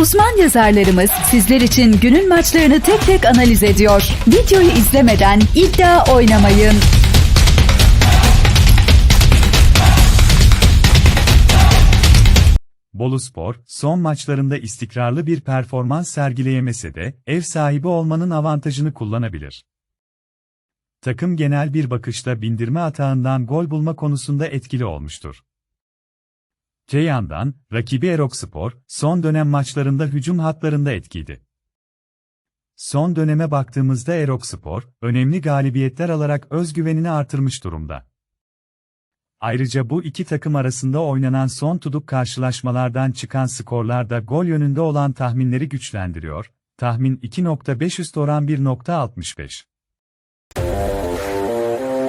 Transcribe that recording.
Uzman yazarlarımız sizler için günün maçlarını tek tek analiz ediyor. Videoyu izlemeden iddia oynamayın. Boluspor, son maçlarında istikrarlı bir performans sergileyemese de, ev sahibi olmanın avantajını kullanabilir. Takım genel bir bakışta bindirme atağından gol bulma konusunda etkili olmuştur. Te yandan, rakibi Erokspor, son dönem maçlarında hücum hatlarında etkiydi. Son döneme baktığımızda Erokspor, önemli galibiyetler alarak özgüvenini artırmış durumda. Ayrıca bu iki takım arasında oynanan son tuduk karşılaşmalardan çıkan skorlar da gol yönünde olan tahminleri güçlendiriyor. Tahmin 2.5 üst oran 1.65.